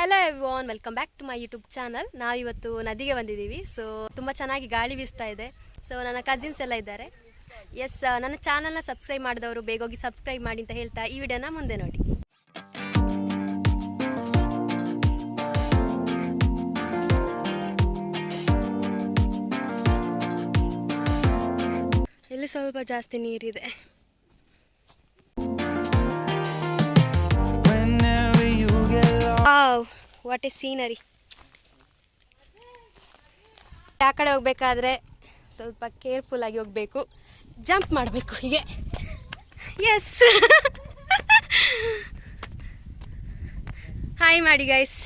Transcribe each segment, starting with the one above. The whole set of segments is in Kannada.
Hello everyone welcome back to my YouTube channel ನಾವಿವತ್ತು ನದಿಗೆ ಬಂದಿದ್ದೀವಿ. ಸೊ ತುಂಬ ಚೆನ್ನಾಗಿ ಗಾಳಿ ಬೀಸ್ತಾ ಇದೆ. ಸೊ ನನ್ನ ಕಸಿನ್ಸ್ ಎಲ್ಲ ಇದ್ದಾರೆ. ಎಸ್ ನನ್ನ ಚಾನಲ್ನ ಸಬ್ಸ್ಕ್ರೈಬ್ ಮಾಡಿದವರು ಬೇಗ ಹೋಗಿ ಸಬ್ಸ್ಕ್ರೈಬ್ ಮಾಡಿ ಅಂತ ಹೇಳ್ತಾ ಈ ವಿಡಿಯೋನ ಮುಂದೆ ನೋಡಿ. ಇಲ್ಲಿ ಸ್ವಲ್ಪ ಜಾಸ್ತಿ ನೀರಿದೆ. Lost, ವಾಟ್ ಎ ಸೀನರಿ ಆ ಕಡೆ ಹೋಗ್ಬೇಕಾದ್ರೆ ಸ್ವಲ್ಪ ಕೇರ್ಫುಲ್ ಆಗಿ ಹೋಗಬೇಕು. ಜಂಪ್ ಮಾಡಬೇಕು ಹೀಗೆ. ಎಸ್ ಹಾಯ್ ಮಾಡಿ guys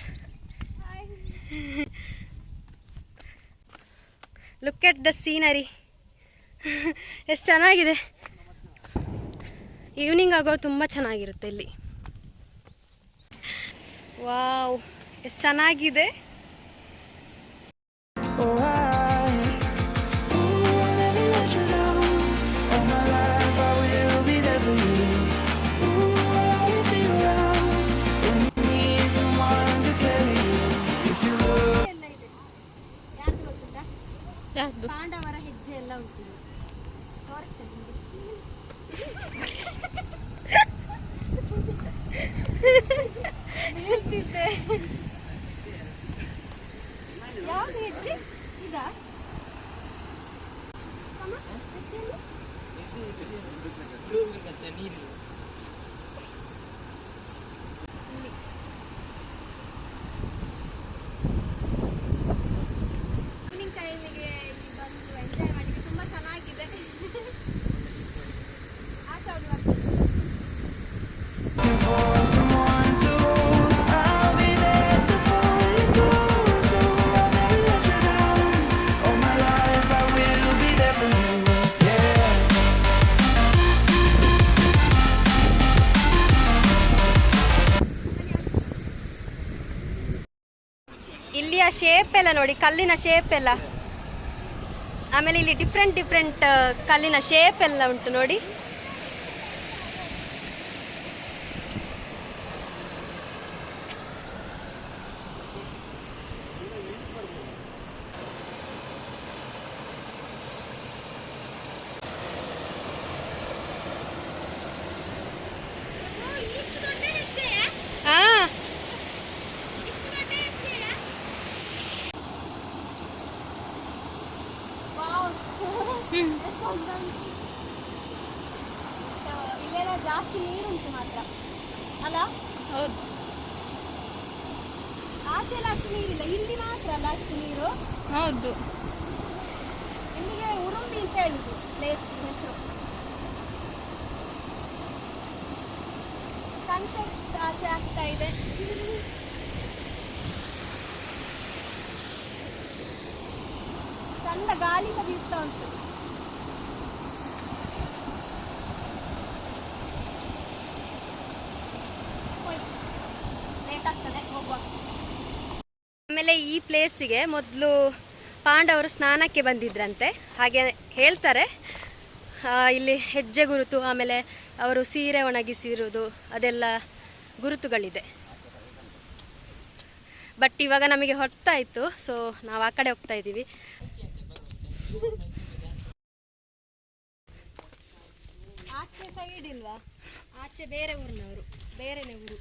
look at the scenery ಎಷ್ಟು ಚೆನ್ನಾಗಿದೆ. ಈವ್ನಿಂಗ್ ಆಗೋ ತುಂಬ ಚೆನ್ನಾಗಿರುತ್ತೆ ಇಲ್ಲಿ. ವಾವ್ ಎಷ್ಟು ಚೆನ್ನಾಗಿದೆ. ಪಾಂಡವರ ಹೆಜ್ಜೆ ಎಲ್ಲ ಉಂಟು. I'll ಯಾವ್ದು ಹೆಜ್ಜೆ ಇದಾ ಈವ್ನಿಂಗ್ ಇಲ್ಲಿಯ ಶೇಪ್ ಎಲ್ಲ ನೋಡಿ, ಕಲ್ಲಿನ ಶೇಪ್ ಎಲ್ಲ. ಆಮೇಲೆ ಇಲ್ಲಿ ಡಿಫ್ರೆಂಟ್ ಡಿಫ್ರೆಂಟ್ ಕಲ್ಲಿನ ಶೇಪ್ ಎಲ್ಲ ಉಂಟು ನೋಡಿ ಹಾ ಇಲ್ಲೆಲ್ಲ ಜಾಸ್ತಿ ನೀರುಂಟು ಮಾತ್ರ. ಅಲ್ಲ? ಹೌದು. ಆಚೆ ಎಲ್ಲ ಅಷ್ಟು ನೀರಿಲ್ಲ ಇಲ್ಲಿ ಮಾತ್ರ ಅಲ್ಲ ಅಷ್ಟು ನೀರು? ಹೌದು. ಇಲ್ಲಿಗೆ ಉರುಂಬಿ ಅಂತ ಹೇಳುದು ಪ್ಲೇಸ್ ಹೆಸರು. ಸನ್ಸೆಟ್ ಆಚೆ ಆಗ್ತಾ ಇದೆ. ಚಂದ ಗಾಳಿ ಸಹ ಬೀಸ್ತಾ ಉಂಟು ಲೇಟ್ ಆಗ್ತದೆ ಹೋಗುವ ಆಮೇಲೆ ಈ ಪ್ಲೇಸಿಗೆ ಮೊದಲು ಪಾಂಡವರು ಸ್ನಾನಕ್ಕೆ ಬಂದಿದ್ರಂತೆ. ಹಾಗೆ ಹೇಳ್ತಾರೆ ಆ, ಇಲ್ಲಿ ಹೆಜ್ಜೆ ಗುರುತು ಆಮೇಲೆ ಅವರು ಸೀರೆ ಒಣಗಿಸಿರುವುದು ಅದೆಲ್ಲ ಗುರುತುಗಳಿದೆ. ಬಟ್ ಇವಾಗ ನಮಗೆ ಹೊತ್ತಾಯಿತು ಸೊ ನಾವು ಆ ಕಡೆ ಹೋಗ್ತಾ ಇದ್ದೀವಿ. ಆಚೆ ಸೈಡ್ ಇಲ್ವಾ? ಆಚೆ ಬೇರೆ ಊರಿನವರು ಬೇರೆನೇ ಊರು.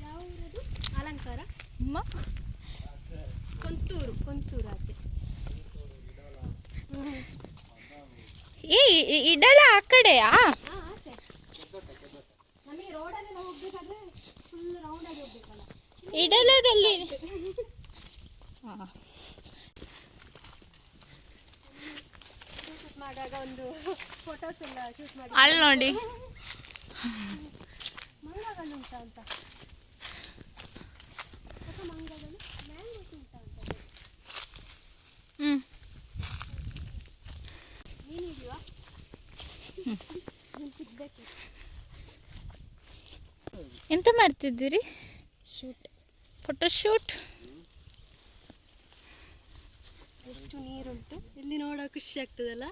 ಯಾವ ಊರದು? ಅಲಂಕಾರ? ಅಮ್ಮ. ಕೊಂತೂರು ಕೊಂತೂರು ಆಚೆ. ಏ ಇಡಳ ಆ ಕಡೆಯಾ ಇಡಲದಲ್ಲಿ. ಅಲ್ಲಿ ನೋಡಿ. ರೋಡಲ್ಲೆಲ್ಲ ಹೋಗ್ಬೇಕಾದ್ರೆ ಫುಲ್ ರೌಂಡಾಗಿ ಹೋಗ್ಬೇಕಲ್ಲ ಇಡಲದಲ್ಲಿ ಹಾ. ಶೂಟ್ ಮಾಡುವಾಗ ಒಂದು ಫೋಟೋಸ್ ಎಲ್ಲ ಶೂಟ್ ಮಾಡಿ ಅಲ್ಲಿ ನೋಡಿ ಮಂಗಗಳು ಉಂಟಾ ಅಂತ ಹೊಸ ಮಂಗಗಳು ಮ್ಯಾಂಗೋಸ್ ಉಂಟಾ ಅಂತ ಹ್ಮ್ ನೀನು ಹಿಡಿಯುವ ಸಿಗ್ಬೇಕು ಎಂತ ಮಾಡ್ತಿದ್ದೀರಿ? ಶೂಟ್ ಫೋಟೋ ಶೂಟ್ ಎಷ್ಟು ನೀರುಂಟು? ಇಲ್ಲಿ ನೋಡೋ ಖುಷಿ ಆಗ್ತದಲ್ಲ?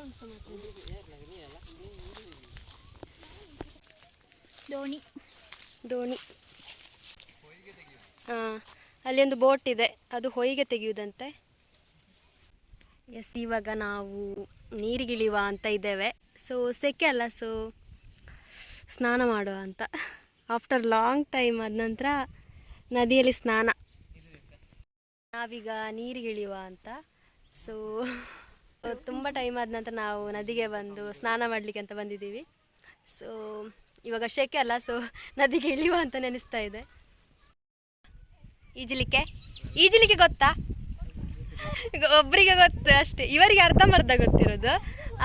ಉಂಟು ದೋಣಿ ದೋಣಿ ಹಾಂ ಅಲ್ಲಿ ಒಂದು ಬೋಟ್ ಇದೆ. ಅದು ಹೊಯ್ಗೆ ತೆಗೆಯುವುದಂತೆ. ಎಸ್ ಇವಾಗ ನಾವು ನೀರಿಗಿಳಿಯುವ ಅಂತ ಇದ್ದೇವೆ. ಸೊ ಸೆಕೆ ಅಲ್ಲ ಸೊ ಸ್ನಾನ ಮಾಡುವ ಅಂತ. ಆಫ್ಟರ್ ಲಾಂಗ್ ಟೈಮ್ ಆದ ನಂತರ ನದಿಯಲ್ಲಿ ಸ್ನಾನ. ನಾವೀಗ ನೀರಿಗಿಳಿಯುವ ಅಂತ. ಸೊ ತುಂಬ ಟೈಮ್ ಆದ ನಂತರ ನಾವು ನದಿಗೆ ಬಂದು ಸ್ನಾನ ಮಾಡಲಿಕ್ಕೆ ಅಂತ ಬಂದಿದ್ದೀವಿ. ಸೊ ಇವಾಗ ಶೆಕೆ ಅಲ್ಲ ಸೊ ನದಿಗೆ ಇಳಿಯುವ ಅಂತ ನೆನೆಸ್ತಾ ಇದೆ. ಈಜಲಿಕ್ಕೆ? ಈಜಲಿಕ್ಕೆ ಗೊತ್ತಾ? ಒಬ್ಬರಿಗೆ ಗೊತ್ತು ಅಷ್ಟೇ. ಇವರಿಗೆ ಅರ್ಧಂಬರ್ಧ ಗೊತ್ತಿರೋದು.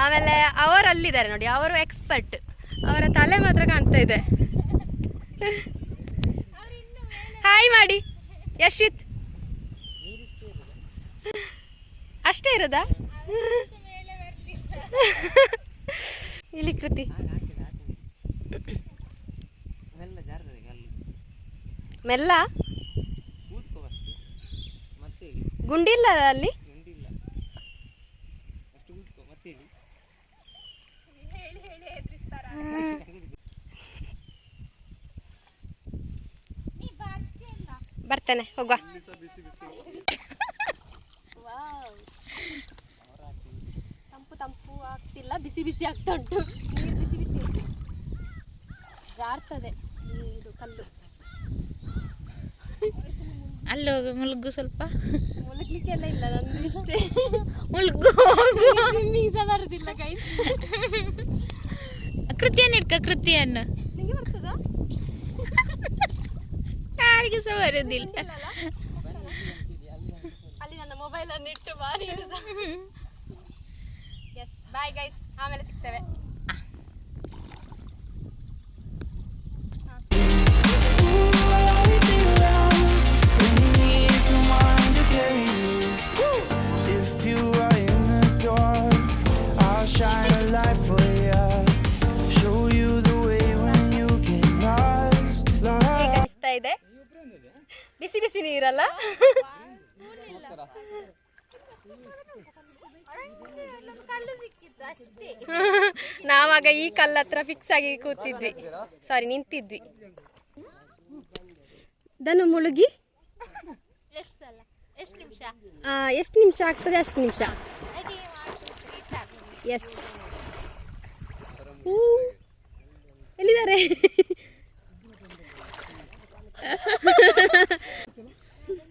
ಆಮೇಲೆ ಅವರು ಅಲ್ಲಿದ್ದಾರೆ ನೋಡಿ ಅವರು ಎಕ್ಸ್ಪರ್ಟ್ ಅವರ ತಲೆ ಮಾತ್ರ ಕಾಣ್ತಾ ಇದೆ. ಹಾಯ್ ಮಾಡಿ ಯಶಿತ್. ಅಷ್ಟೇ ಇರೋದಾ? ಇಲ್ಲಿ ಕೃತಿ. ಮೆಲ್ಲ ಜಾರ್ತದೆ ಅಲ್ಲಿ ಮೆಲ್ಲ ಕೂತ್ಕೋ ಫಸ್ಟ್ ಮತ್ತೆ ಇಳಿ ಗುಂಡಿಲ್ಲ ಅಲ್ಲಿ? ಬರ್ತೇನೆ, ಹೋಗುವ. ತಂಪು ತಂಪು ಆಗ್ತಿಲ್ಲ, ಬಿಸಿ ಬಿಸಿ ಆಗ್ತಾ ಉಂಟು. ಬಿಸಿ ಬಿಸಿ ಜಾರ್ತದೆ ಇದು ಕಲ್ಲು. ಅಲ್ಲಿ ಹೋಗು ಮುಳುಗು ಸ್ವಲ್ಪ. ಮುಳುಗ್ಲಿಕ್ಕೆ ಎಲ್ಲ ಇಲ್ಲ ನಂದು ಇಷ್ಟೇ ಮುಳುಗು ಹೋಗು ಸ್ವಿಮ್ಮಿಂಗ್ ಸಹ ಬರುದಿಲ್ಲ ಗೈಸ್ ಕೃತಿಯನ್ನು ಇಟ್ಕ ಕೃತಿಯನ್ನು ನಿಂಗೆ ಬರ್ತದಾ ಯಾರಿಗೆ ಸಹ ಬರೋದಿಲ್ಲ ಅಲ್ಲಿ ನನ್ನ ಮೊಬೈಲ್ ಅನ್ನು ಇಟ್ಟು ಬಾರಿ ಎಸ್ ಬಾಯ್ ಗೈಸ್ ಆಮೇಲೆ ಸಿಗ್ತೇವೆ ನೀರಲ್ಲ ನಾವಾಗ ಈ ಕಲ್ಲ ಹತ್ರ ಫಿಕ್ಸ್ ಆಗಿ ಕೂತಿದ್ವಿ. ಸಾರಿ ನಿಂತಿದ್ವಿ. ದನು ಮುಳುಗಿ. ಎಷ್ಟು ನಿಮಿಷ ಆಗ್ತದೆ? ಅಷ್ಟು ನಿಮಿಷ. ಎಸ್ ಎಲ್ಲಿದ್ದಾರೆ?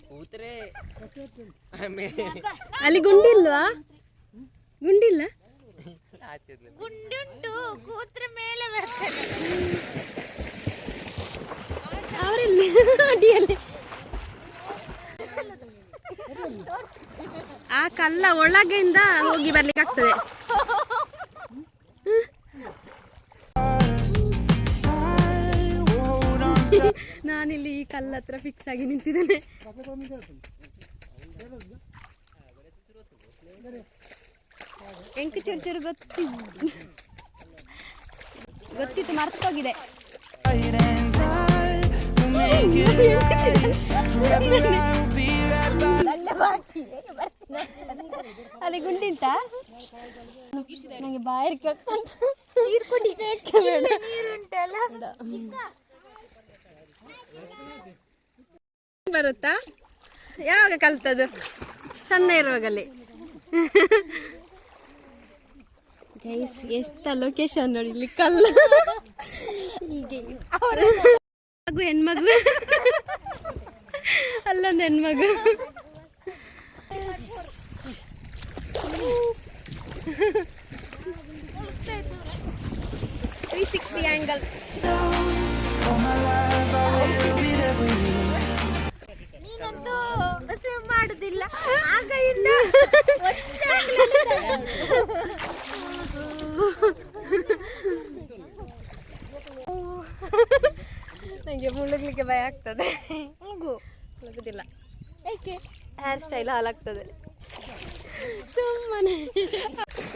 ಕೂತ್ರೆ. ಗುಂಡಿ ಇಲ್ವಾ ಗುಂಡಿಲ್ವಾ? ಗುಂಡಿಲ್ಲ? ಗುಂಡಿ ಉಂಟು ಕೂತ್ರ ಮೇಲೆ ಬರ್ತಾರೆ ಅವರಲ್ಲಿ ಅಡಿಯಲ್ಲಿ. ಆ ಕಲ್ಲ ಒಳಗಿಂದ ಹೋಗಿ ಬರ್ಲಿಕ್ಕೆ ಆಗ್ತದೆ ನಾನಿಲ್ಲಿ ಈ ಕಲ್ಲ ಹತ್ರ ಫಿಕ್ಸ್ ಆಗಿ ನಿಂತಿದ್ದೇನೆ. ಎಂಕು ಚೂರು ಚೂರು ಗೊತ್ತಿ ಗೊತ್ತಿತ್ತು, ಮರ್ತೋಗಿದೆ. ಅಲ್ಲಿ ಗುಂಡಿಂತ ನನಗೆ make it right. Forever ಬರುತ್ತಾ? ಯಾವಾಗ ಕಲ್ತದ್ದು? ಸಣ್ಣ ಇರುವಾಗಲಿ. ಗೈಸ್ ಎಷ್ಟ ಲೊಕೇಶನ್ ನೋಡಿ ಇಲ್ಲಿ ಕಲ್ಲು. ಹೀಗೆ. ಮಗು ಹೆಣ್ಮಗು. ಅಲ್ಲೊಂದು ಹೆಣ್ಮಗು. ತ್ರೀ ಸಿಕ್ಸ್ಟಿ ಆ್ಯಂಗಲ್ ಹೇರ್ ಹಾಲಾಗ್ತದೆ. ಹಾಳಾಗ್ತದೆ ಸುಮ್ಮನೆ.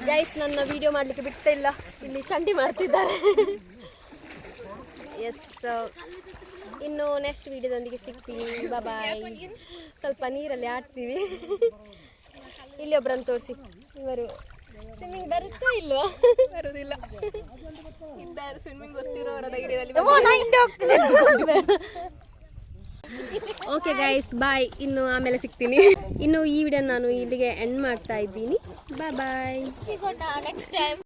ಗೈಸ್ ನನ್ನ ವಿಡಿಯೋ ಮಾಡಲಿಕ್ಕೆ ಬಿಡ್ತಾ ಇಲ್ಲ. ಇಲ್ಲಿ ಚಂಡಿ ಮಾಡ್ತಿದ್ದಾರೆ. ಎಸ್ ಇನ್ನು ನೆಕ್ಸ್ಟ್ ವಿಡಿಯೋದೊಂದಿಗೆ ಸಿಗ್ತೀನಿ. ಬಾಯ್ ಸ್ವಲ್ಪ ನೀರಲ್ಲಿ ಆಡ್ತೀವಿ. ಇಲ್ಲಿ ಒಬ್ಬರನ್ನು ತೋರಿಸಿ. ಇವರು ಸ್ವಿಮ್ಮಿಂಗ್ ಬರುತ್ತಾ ಇಲ್ವಾ? ಬರುವುದಿಲ್ಲ ಇದ್ದಾರೆ ಸ್ವಿಮ್ಮಿಂಗ್ ಗೊತ್ತಿರೋರ ಧೈರ್ಯದಲ್ಲಿ ಓಕೆ ಗೈಸ್ ಬಾಯ್ ಇನ್ನು ಆಮೇಲೆ ಸಿಗ್ತೀನಿ. ಇನ್ನು ಈ ವಿಡಿಯೋ ನಾನು ಇಲ್ಲಿಗೆ ಎಂಡ್ ಮಾಡ್ತಾ ಇದ್ದೀನಿ. ಬಾಯ್ ಬಾಯ್ ಸಿಗೋಣ ನೆಕ್ಸ್ಟ್ ಟೈಮ್